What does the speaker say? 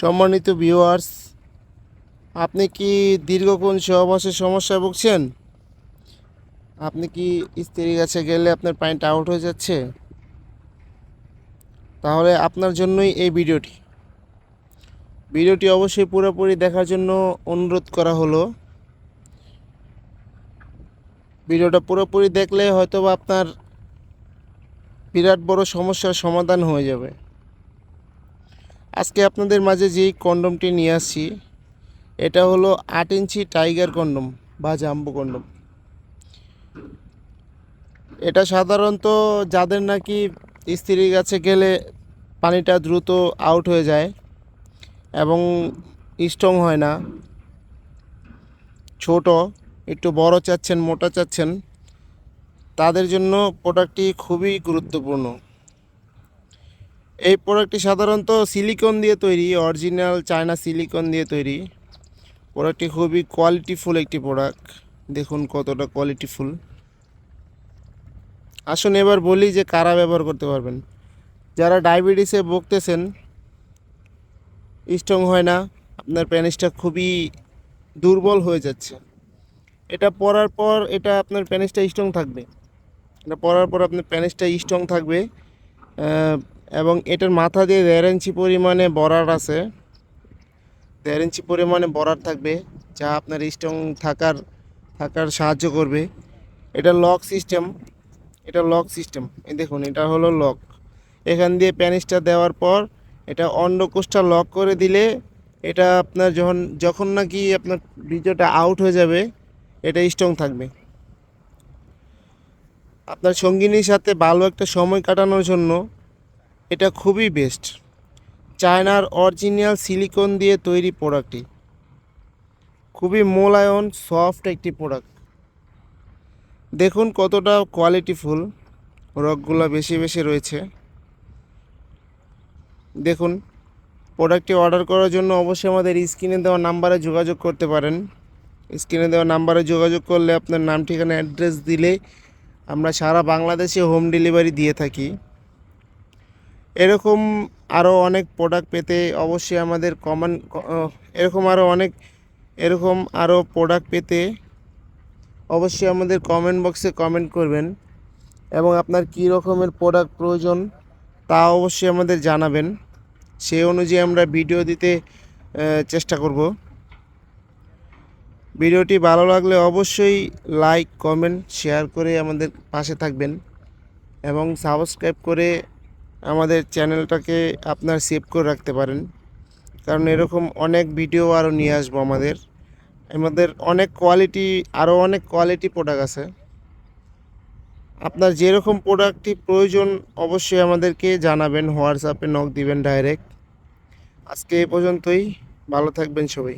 সম্মানিত ভিউয়ার্স আপনি কি দীর্ঘক্ষণ সহবাসের সমস্যায় ভুগছেন? আপনি কি স্ত্রীর কাছে গেলে আপনার পানিটা আউট হয়ে যাচ্ছে? তাহলে আপনার জন্যই এই ভিডিওটি। ভিডিওটি অবশ্যই পুরোপুরি দেখার জন্য অনুরোধ করা হলো। ভিডিওটা পুরোপুরি দেখলে হয়তো আপনার বিরাট বড় সমস্যার সমাধান হয়ে যাবে। আজকে আপনাদের মাঝে যেই কন্ডমটি নিয়ে আসছি, এটা হলো আট ইঞ্চি টাইগার কন্ডম বা জাম্বু কন্ডম। এটা সাধারণত যাদের নাকি স্ত্রীর কাছে গেলে পানিটা দ্রুত আউট হয়ে যায় এবং স্ট্রং হয় না, ছোট, একটু বড় চাচ্ছেন, মোটা চাচ্ছেন, তাদের জন্য প্রোডাক্টটি খুবই গুরুত্বপূর্ণ। এই প্রোডাক্টটি সাধারণত সিলিকন দিয়ে তৈরি অরিজিনাল চায়না সিলিকন দিয়ে তৈরি। প্রোডাক্টটি খুবই কোয়ালিটিফুল একটি প্রোডাক্ট দেখুন কতটা কোয়ালিটিফুল আসুন এবার বলি যে কারা ব্যবহার করতে পারবেন। যারা ডায়াবেটিসে ভুগতেছেন স্ট্রং হয় না, আপনার প্যানিসটা খুবই দুর্বল হয়ে যাচ্ছে। এটা পরার পর এটা আপনার প্যানিসটা স্ট্রং থাকবে। এটা পরার পর আপনার প্যানিসটা স্ট্রং থাকবে। এবং এটার মাথা দিয়ে দেড় ইঞ্চি পরিমাণে বরার আছে। দেড় ইঞ্চি পরিমাণে বরার থাকবে, যা আপনার স্ট্রং থাকার থাকার সাহায্য করবে। এটা লক সিস্টেম, এটা লক সিস্টেম। এই দেখুন, এটা হলো লক। এখান দিয়ে প্যানিসটা দেওয়ার পর এটা অন্ডকোষটা লক করে দিলে এটা আপনার যখন যখন নাকি আপনার বীর্যটা আউট হয়ে যাবে, এটা স্ট্রং থাকবে। আপনার সঙ্গিনীর সাথে ভালো একটা সময় কাটানোর জন্য এটা খুবই বেস্ট চায়নার অরিজিনাল সিলিকন দিয়ে তৈরি প্রোডাক্টটি খুবই মোলায়ন সফট একটি প্রোডাক্ট দেখুন কতটা কোয়ালিটিফুল রকগুলো বেশি বেশি রয়েছে। দেখুন প্রোডাক্টটি অর্ডার করার জন্য অবশ্যই আমাদের স্ক্রিনে দেওয়া নাম্বারে যোগাযোগ করতে পারেন। স্ক্রিনে দেওয়া নাম্বারে যোগাযোগ করলে আপনার নাম, ঠিকানা অ্যাড্রেস দিলে আমরা সারা বাংলাদেশে হোম ডেলিভারি দিয়ে থাকি। এরকম আরও অনেক প্রোডাক্ট পেতে অবশ্যই আমাদের কমান এরকম আরও অনেক, এরকম আরও প্রোডাক্ট পেতে অবশ্যই আমাদের কমেন্ট বক্সে কমেন্ট করবেন এবং আপনার কী রকমের প্রোডাক্ট প্রয়োজন তা অবশ্যই আমাদের জানাবেন। সেই অনুযায়ী আমরা ভিডিও দিতে চেষ্টা করব। ভিডিওটি ভালো লাগলে অবশ্যই লাইক কমেন্ট শেয়ার করে আমাদের পাশে থাকবেন এবং সাবস্ক্রাইব করে আমাদের চ্যানেলটাকে আপনার সেভ করে রাখতে পারেন। কারণ এরকম অনেক ভিডিও আরও নিয়ে আসব আমাদের। আমাদের অনেক কোয়ালিটি আরও অনেক কোয়ালিটি প্রোডাক্ট আছে। আপনার যেরকম প্রোডাক্টটি প্রয়োজন অবশ্যই আমাদেরকে জানাবেন, হোয়াটসঅ্যাপে নক দিবেন ডাইরেক্ট আজকে এ পর্যন্তই, ভালো থাকবেন সবাই।